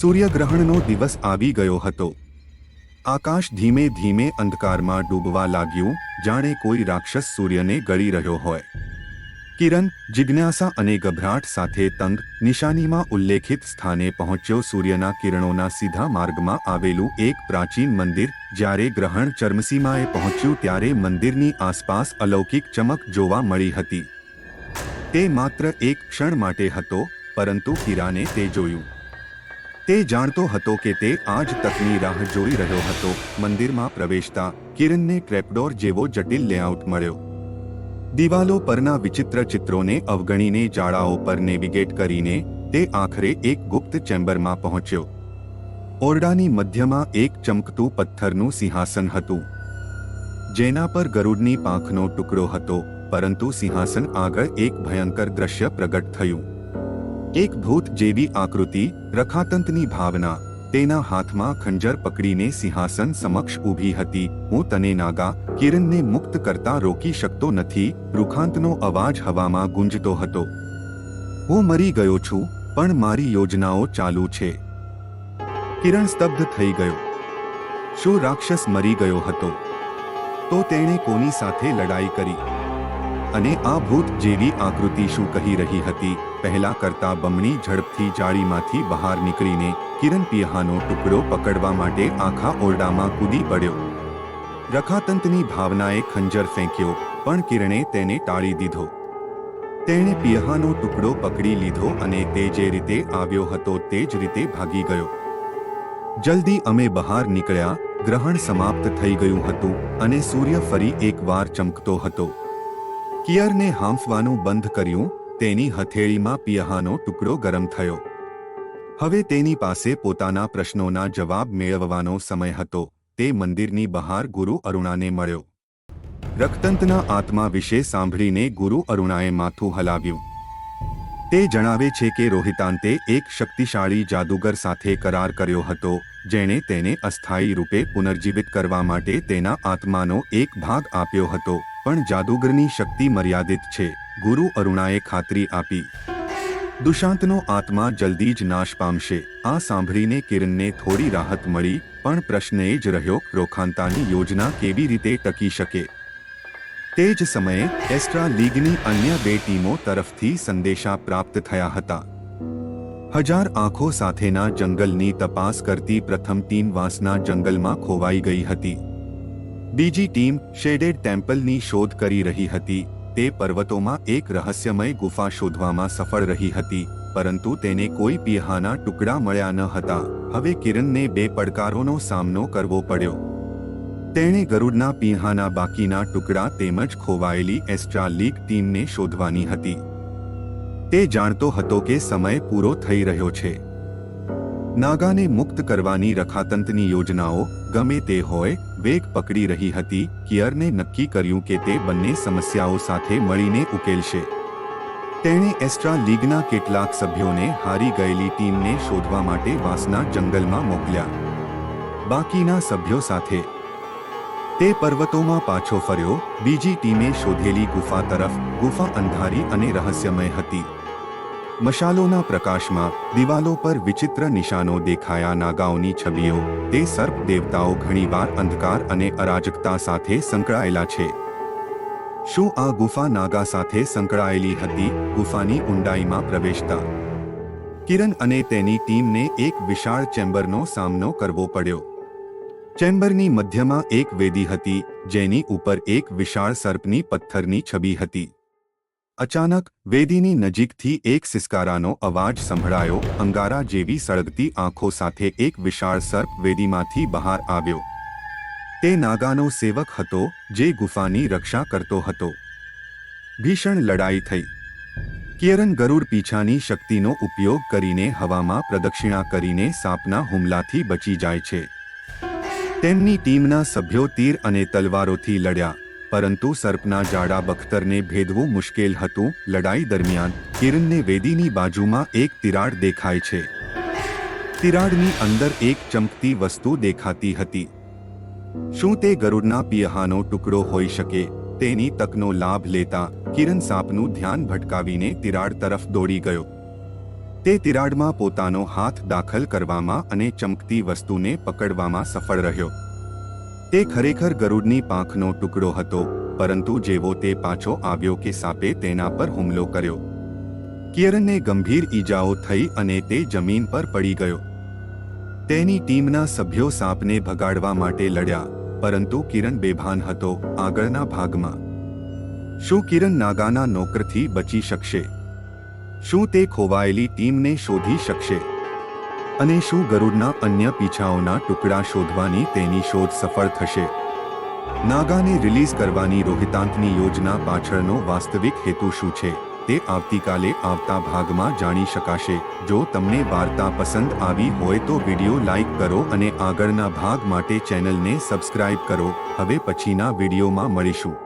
સૂર્યગ્રહણનો દિવસ આવી ગયો હતો. આકાશ ધીમે ધીમે અંધકારમાં ડૂબવા લાગ્યું, જાણે કોઈ રાક્ષસ સૂર્યને ગળી રહ્યો હોય. કિરણ, જિજ્ઞાસા અને ગભરાટ સાથે તંગ, નિશાનીમાં ઉલ્લેખિત સ્થાને પહોંચ્યો સૂર્યના કિરણોના સીધા માર્ગમાં આવેલું એક પ્રાચીન મંદિર, જ્યારે ગ્રહણ ચર્મસીમાએ પહોંચ્યું ત્યારે મંદિરની આસપાસ અલૌકિક ચમક જોવા મળી હતી. તે માત્ર એક ક્ષણ માટે હતો, પરંતુ કિરાને તે જોયું. તે જાણતો હતો કે તે આજ તકની રાહ જોઈ રહ્યો હતો. મંદિરમાં પ્રવેશતા કિરણને ટ્રેપડોર જેવો જટિલ લેઆઉટ મળ્યો. દિવાલો પરના વિચિત્ર ચિત્રોને અવગણીને જાળાઓ પર નેવિગેટ કરીને તે આખરે એક ગુપ્ત ચેમ્બરમાં પહોંચ્યો. ઓરડાની મધ્યમાં એક ચમકતું પથ્થરનું સિંહાસન હતું. જેના પર ગરુડની પાંખનો ટુકડો હતો, પરંતુ સિંહાસન આગળ એક ભયંકર દ્રશ્ય પ્રગટ થયું. એક ભૂત જેવી આકૃતિ, રખાતંતની ભાવના, તેના હાથમાં ખંજર પકડીને સિંહાસન સમક્ષ ઊભી હતી. હું તને નાગા, કિરણને મુક્ત કરતા રોકી શકતો નથી, રૂખાંતનો અવાજ હવામાં ગુંજતો હતો. હું મરી ગયો છું, પણ મારી યોજનાઓ ચાલુ છે. કિરણ સ્તબ્ધ થઈ ગયો. શું રાક્ષસ મરી ગયો હતો? તો તેણે કોની સાથે લડાઈ કરી? અને આ ભૂત જેવી આકૃતિ શું કહી રહી હતી? પહેલા કરતા બમણી ઝડપથી જાળીમાંથી બહાર નીકળીને કિરણ પિયહાનો ટુકડો પકડવા માટે આખા ઓરડામાં કૂદી પડ્યો. રખાતંતની ભાવનાએ ખંજર ફેંક્યો, પણ કિરણે તેને ટાળી દીધો. તેણે પિયહાનો ટુકડો પકડી લીધો અને તે જે રીતે આવ્યો હતો તે જ રીતે ભાગી ગયો. જલ્દી અમે બહાર નીકળ્યા, ગ્રહણ સમાપ્ત થઈ ગયું હતું અને સૂર્ય ફરી એકવાર ચમકતો હતો. કિયરને હાંફવાનું બંધ કર્યું તેની હથેળીમાં પિયાહાનો ટુકડો ગરમ થયો. હવે તેની પાસે પોતાના પ્રશ્નોના જવાબ મેળવવાનો સમય હતો. તે મંદિરની બહાર ગુરુ અરુણાને મળ્યો. રક્તંતના આત્મા વિશે સાંભળીને ગુરુ અરુણાએ માથું હલાવ્યું. તે જણાવે છે કે રોહિતાંતે એક શક્તિશાળી જાદુગર સાથે કરાર કર્યો હતો, જેણે તેને અસ્થાયી રૂપે પુનર્જીવિત કરવા માટે તેના આત્માનો એક ભાગ આપ્યો હતો. પણ જાદુગરની શક્તિ મર્યાદિત છે. ગુરુ અરુણાએ ખાતરી આપી. દુશાંતનો આત્મા જલ્દી જ નાશ પામશે. આ સાંભળીને કિરણને થોડી રાહત મળી, પણ પ્રશ્ન એ જ રહ્યો રોખાંતાની યોજના કેવી રીતે ટકી શકે? તે જ સમયે, એસ્ટ્રા લીગની અન્ય બે ટીમો તરફથી સંદેશા પ્રાપ્ત થયા હતા. હજાર આંખો સાથેના જંગલની તપાસ કરતી પ્રથમ ટીમ વાંસના જંગલમાં ખોવાઈ ગઈ હતી. બીજી ટીમ શેડેડ ટેમ્પલની શોધ કરી રહી હતી. તે પર્વતોમાં એક રહસ્યમય ગુફા શોધવામાં સફળ રહી હતી, પરંતુ તેને કોઈ પિયહાના ટુકડા મળ્યા ન હતા. હવે કિરણને બે પડકારોનો સામનો કરવો પડ્યો. તેણે ગરુડના પિંહાના બાકીના ટુકડા તેમજ ખોવાયેલી એસ્ટ્રા લીગ ટીમને શોધવાની હતી. તે જાણતો હતો કે સમય પૂરો થઈ રહ્યો છે. નાગાને મુક્ત કરવાની રખાતંતની યોજનાઓ ગમે તે હોય, વેગ પકડી રહી હતી, કિયરને નક્કી કર્યું કે તે બંને સમસ્યાઓ સાથે મળીને ઉકેલશે. તેણે એસ્ટ્રા લીગના કેટલાક સભ્યોને હારી ગયેલી ટીમને શોધવા માટે વાસના જંગલમાં મોકલ્યા. બાકીના સભ્યો સાથે. તે પર્વતોમાં પાછો ફર્યો, બીજી ટીમે શોધેલી ગુફા તરફ, ગુફા અંધારી અને રહસ્યમય હતી. મશાલોના પ્રકાશમાં દિવાલો પર વિચિત્ર નિશાનો દેખાયા. નાગાઓની છબીઓ તે સર્પ દેવતાઓ ઘણીવાર અંધકાર અને અરાજકતા સાથે સંકળાયેલા છે. શું આ ગુફા નાગા સાથે સંકળાયેલી હતી? ગુફાની ઊંડાઈમાં પ્રવેશતા કિરણ અને તેની ટીમને એક વિશાળ ચેમ્બરનો સામનો કરવો પડ્યો. ચેમ્બરની મધ્યમાં એક વેદી હતી, જેની ઉપર એક વિશાળ સર્પની પથ્થરની છબી હતી. અચાનક વેદીની નજીકથી એક સિસ્કારાનો અવાજ સંભળાયો, અંગારા જેવી સળગતી આંખો સાથે એક વિશાળ સર્પ વેદીમાંથી બહાર આવ્યો. તે નાગાનો સેવક હતો, જે ગુફાની રક્ષા કરતો હતો. ભીષણ લડાઈ થઈ. કિયરન ગરુડ પીછાની શક્તિનો ઉપયોગ કરીને હવામાં પ્રદક્ષિણા કરીને સાપના હુમલાથી બચી જાય છે. તેમની ટીમના સભ્યો તીર અને તલવારોથી લડ્યા. પરંતુ સર્પના જાડા બખ્તરને ભેદવું મુશ્કેલ હતું. લડાઈ દરમિયાન કિરણને વેદીની બાજુમાં એક તિરાડ દેખાય છે. તિરાડની અંદર એક ચમકતી વસ્તુ દેખાતી હતી. શું તે ગરુડના પિયહાનો ટુકડો હોઈ શકે? તેની તકનો લાભ લેતા કિરણ સાપનું ધ્યાન ભટકાવીને તિરાડ તરફ દોડી ગયો. તે તિરાડમાં પોતાનો હાથ દાખલ કરવામાં અને ચમકતી વસ્તુને પકડવામાં સફળ રહ્યો. તે ખરેખર ગરુડની પાંખનો ટુકડો હતો, પરંતુ જેવો તે પાછો આવ્યો કે સાપે તેના પર હુમલો કર્યો. કિયરનને ગંભીર ઈજાઓ થઈ અને તે જમીન પર પડી ગયો. તેની ટીમના સભ્યો સાપને ભગાડવા માટે લડ્યા, પરંતુ કિરણ બેભાન હતો આગળના ભાગમાં. શું કિરણ નાગાના નોકરથી બચી શકશે? શું તે ખોવાયેલી ટીમને શોધી શકશે? અને શું ગરુડના અન્ય પીછાઓના ટુકડા શોધવાની તેની શોધ સફળ થશે? નાગાને રિલીઝ કરવાની રોહિતાંતની યોજના પાછળનો વાસ્તવિક હેતુ શું છે તે આવતીકાલે આવતા ભાગમાં જાણી શકાશે. જો તમને વાર્તા પસંદ આવી હોય તો વીડિયો લાઈક કરો અને આગળના ભાગ માટે ચેનલને સબસ્ક્રાઇબ કરો. હવે પછીના વિડીયોમાં મળીશું.